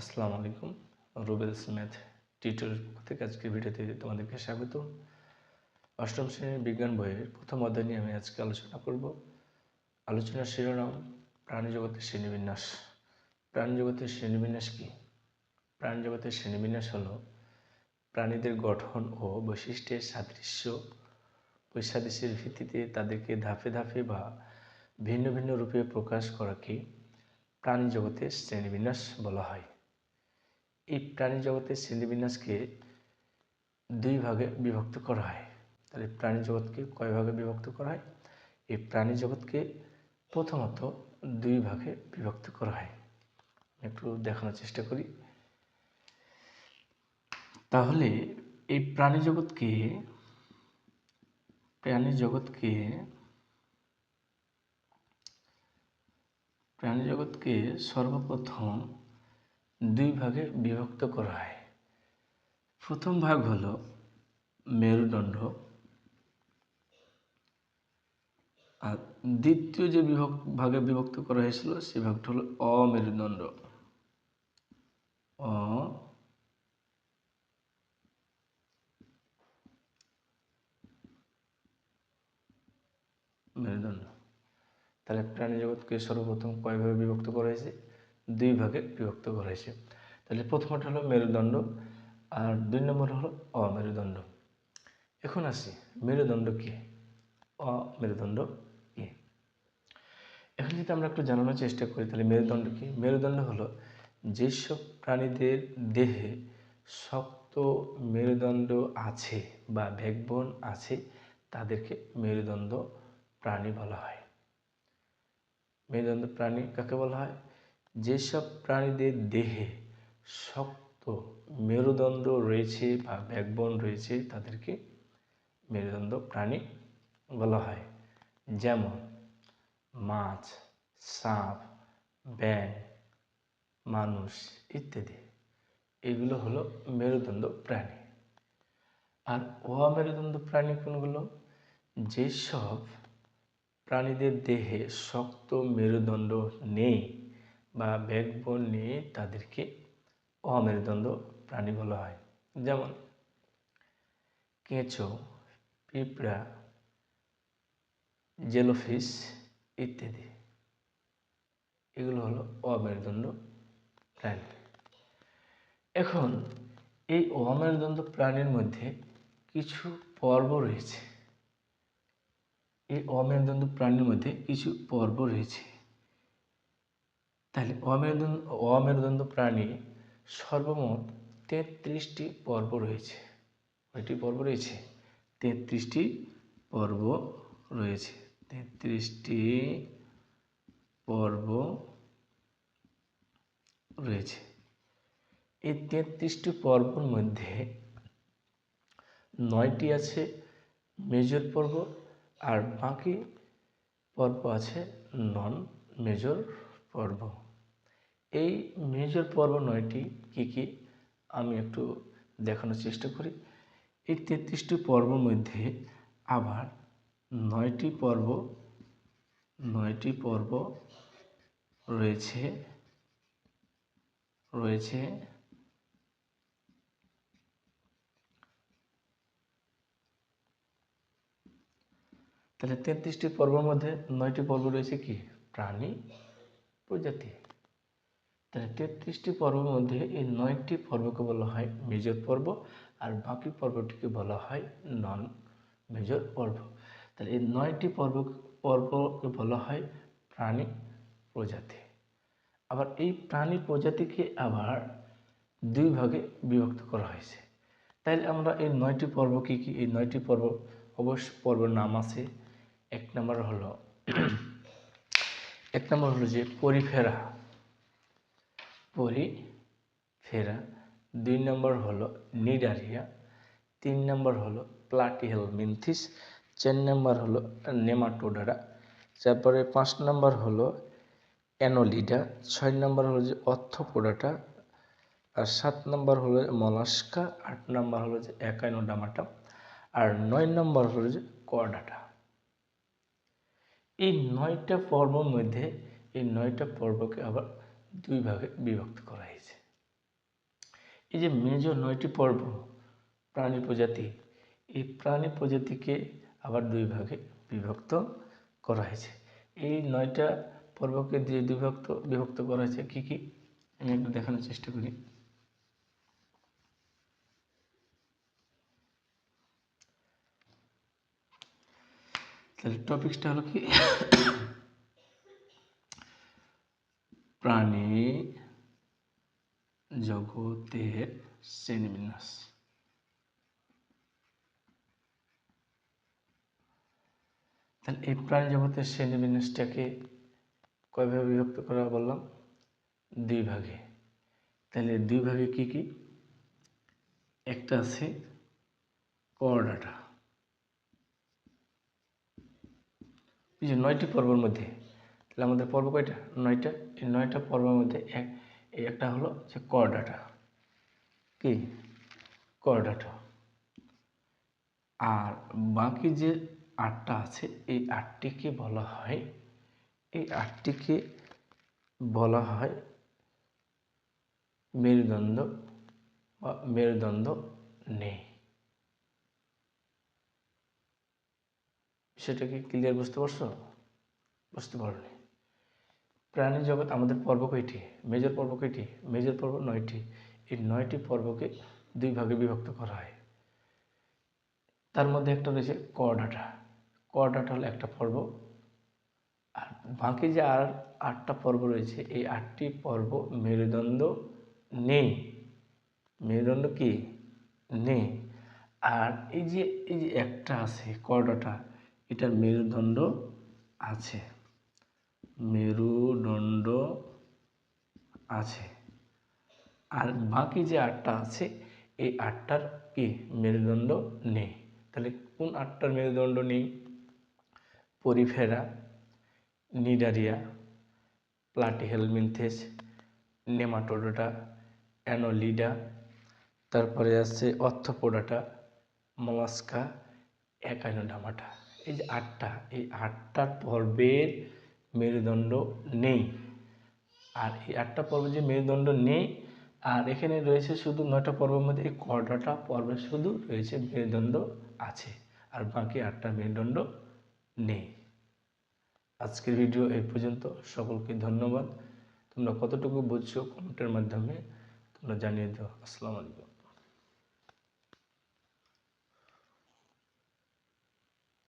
আসসালামু আলাইকুম রুবেলস math tutorial পক্ষ থেকে আজকে ভিডিওতে তোমাদেরকে স্বাগত। অষ্টম শ্রেণির বিজ্ঞান বইয়ের প্রথম অধ্যায় নিয়ে আমি আজকে আলোচনা করব। আলোচনার শিরোনাম প্রাণী জগতের শ্রেণীবিন্যাস। প্রাণী জগতের শ্রেণীবিন্যাস কি? প্রাণী জগতের শ্রেণীবিন্যাস হল প্রাণীদের গঠন ও বৈশিষ্ট্যের সাদৃশ্য। বৈসাদৃশ্যের ভিত্তিতে তাদেরকে ধাপে ধাপে বা ভিন্ন ভিন্ন রূপে প্রকাশ করাকে প্রাণী জগতের শ্রেণীবিন্যাস বলা হয়। এই প্রাণী জগতের শ্রেণীবিন্যাসকে দুই ভাগে বিভক্ত করা হয়। তাহলে প্রাণী জগৎকে কয় ভাগে বিভক্ত করা হয়? এই প্রাণী জগৎকে প্রথমত দুই ভাগে বিভক্ত করা হয়। একটু দেখানোর চেষ্টা করি। তাহলে এই প্রাণী জগৎকে প্রাণী জগৎকে প্রাণী জগৎকে সর্বপ্রথম দুই ভাগে বিভক্ত করা হয়। প্রথম ভাগ হল মেরুদণ্ড আর দ্বিতীয় যে বিভক্ত, ভাগে বিভক্ত করা হয়েছিল সে ভাগটা হলো অমেরুদণ্ড। অ মেরুদণ্ড। তাহলে প্রাণী জগৎকে সর্বপ্রথম কয়ভাবে বিভক্ত করা হয়েছে? দুই ভাগে বিভক্ত করা হয়েছে। তাহলে প্রথমটা হলো মেরুদণ্ড আর দুই নম্বর হলো অমেরুদণ্ড। এখন আসি, মেরুদণ্ড কি? অমেরুদণ্ড কি? এখন যদি আমরা একটু জানানোর চেষ্টা করি, তাহলে মেরুদণ্ড কি? মেরুদণ্ড হলো যেসব প্রাণীদের দেহে শক্ত মেরুদণ্ড আছে বা ব্যাকবোন আছে, তাদেরকে মেরুদণ্ড প্রাণী বলা হয়। মেরুদণ্ড প্রাণী কাকে বলা হয়? যেসব প্রাণীদের দেহে শক্ত মেরুদণ্ড রয়েছে বা ব্যাকবোন রয়েছে, তাদেরকে মেরুদণ্ড প্রাণী বলা হয়। যেমন মাছ, সাপ ব্যাং মানুষ ইত্যাদি। এগুলো হলো মেরুদণ্ড প্রাণী। আর অমেরুদণ্ড প্রাণী কোনগুলো? যেসব প্রাণীদের দেহে শক্ত মেরুদণ্ড নেই বা ব্যাকবোন নিয়ে তাদেরকে অমেরুদণ্ড প্রাণী বলা হয়। যেমন, কেঁচো, পিঁপড়া, জেলোফিশ ইত্যাদি। এগুলো হলো অমেরুদণ্ড প্রাণী। এখন, এই অমেরুদণ্ড প্রাণীর মধ্যে কিছু পর্ব রয়েছে। এই অমেরুদণ্ড প্রাণীর মধ্যে কিছু পর্ব রয়েছে। তাহলে অমেরুদণ্ড অমেরুদণ্ড প্রাণী সর্বমোট তেত্রিশটি পর্ব রয়েছে। কয়টি পর্ব রয়েছে? তেত্রিশটি পর্ব রয়েছে। তেত্রিশটি পর্ব রয়েছে। এই তেত্রিশটি পর্বর মধ্যে নয়টি আছে মেজর পর্ব আর বাকি পর্ব আছে নন মেজর পর্ব। এই মেজর পর্ব নয়টি কি কি আমি একটু দেখানোর চেষ্টা করি। এই তেত্রিশটি পর্বের মধ্যে আবার নয়টি পর্ব নয়টি পর্ব রয়েছে রয়েছে তাহলে তেত্রিশটি পর্বের মধ্যে নয়টি পর্ব রয়েছে কি? প্রাণী, প্রজাতি। তাহলে তেত্রিশটি পর্বের মধ্যে এই নয়টি পর্বকে বলা হয় মেজর পর্ব আর বাকি পর্বটিকে বলা হয় নন মেজর পর্ব। তাহলে এই নয়টি পর্ব, পর্বকে বলা হয় প্রাণী প্রজাতি। আবার এই প্রাণী প্রজাতিকে আবার দুই ভাগে বিভক্ত করা হয়েছে। তাইলে আমরা এই নয়টি পর্ব কী কী? এই নয়টি পর্ব, অবশ্য পর্বের নাম আছে, এক নম্বর হলো, এক নম্বর হলো যে পরিফেরা। পরিফেরা দুই নম্বর হলো নিডারিয়া, তিন নম্বর হলো প্লাটিহেল মিনথিস, চার নম্বর হলো নেমাটোডারা, তারপরে পাঁচ নম্বর হলো অ্যানোলিডা, ছয় নম্বর হলো যে অর্থপোডাটা, আর সাত নম্বর হলো মলাস্কা, আট নম্বর হলো যে অ্যাকাইনোডামাটা, আর নয় নম্বর হলো যে কর্ডাটা। এই নয়টা পর্বর মধ্যে এই নয়টা পর্বকে আবার দুই ভাগে বিভক্ত করা হয়েছে। এই যে মেজ নয়টি পর্ব, প্রাণী প্রজাতি, এই প্রাণী প্রজাতিকে আবার দুই ভাগে বিভক্ত করা হয়েছে। এই নয়টা পর্বকে দিয়ে বিভক্ত বিভক্ত করা হয়েছে কী কী? আমি একটু দেখানোর চেষ্টা করি। তাহলে টপিকসটা হলো কি? প্রাণী জগতের শ্রেণীবিন্যাস। তাহলে এই প্রাণী জগতের শ্রেণীবিন্যাসটাকে কয়ভাবে বিভক্ত করা বললাম? দুই ভাগে। তাহলে দুই ভাগে কি কি? একটা আছে করডাটা। এই যে নয়টি পর্বের মধ্যে তাহলে আমাদের পর্ব কয়টা? নয়টা। এই নয়টা পর্বের মধ্যে এক, এই একটা হলো যে করডাটা কি? করডাটা আর বাকি যে আটটা আছে, এই আটটিকে বলা হয়, এই আটটিকে বলা হয় মেরুদণ্ড বা মেরুদণ্ড নেই। সেটা কি ক্লিয়ার বুঝতে পারছ? বুঝতে পারোনি। প্রাণী জগৎ আমাদের পর্ব কয়টি? মেজর পর্ব কয়টি? মেজর পর্ব নয়টি। এই নয়টি পর্বকে দুই ভাগে বিভক্ত করা হয়। তার মধ্যে একটা রয়েছে করডাটা করডাটা হলো একটা পর্ব। আর বাকি যে আর আটটা পর্ব রয়েছে, এই আটটি পর্ব মেরুদণ্ড নেই। মেরুদণ্ড কি? নেই। আর এই যে এই যে একটা আছে করডাটা এটার মেরুদণ্ড আছে। মেরুদণ্ড আছে। আর বাকি যে আটটা আছে, এই আটটার কি মেরুদণ্ড নেই? তাহলে কোন আটটার মেরুদণ্ড নেই? Porifera, Cnidaria, Platyhelminthes, Nematoda, Annelida, তারপরে আছে অর্থপোডাটা, মলাস্কা একাইনোডামাটা এই যে আটটা, এই আটটার পর্বের মেরুদণ্ড নেই। আর এই আটটা পর্বে যে মেরুদণ্ড নেই, আর এখানে রয়েছে শুধু নয়টা পর্বের মধ্যে এই কটাটা পর্বে শুধু রয়েছে মেরুদণ্ড আছে, আর বাকি আটটা মেরুদণ্ড নেই। আজকের ভিডিও এই পর্যন্ত। সকলকে ধন্যবাদ। তোমরা কতটুকু বুঝছ কমেন্টের মাধ্যমে তোমরা জানিয়ে দাও। আসসালামু আলাইকুম।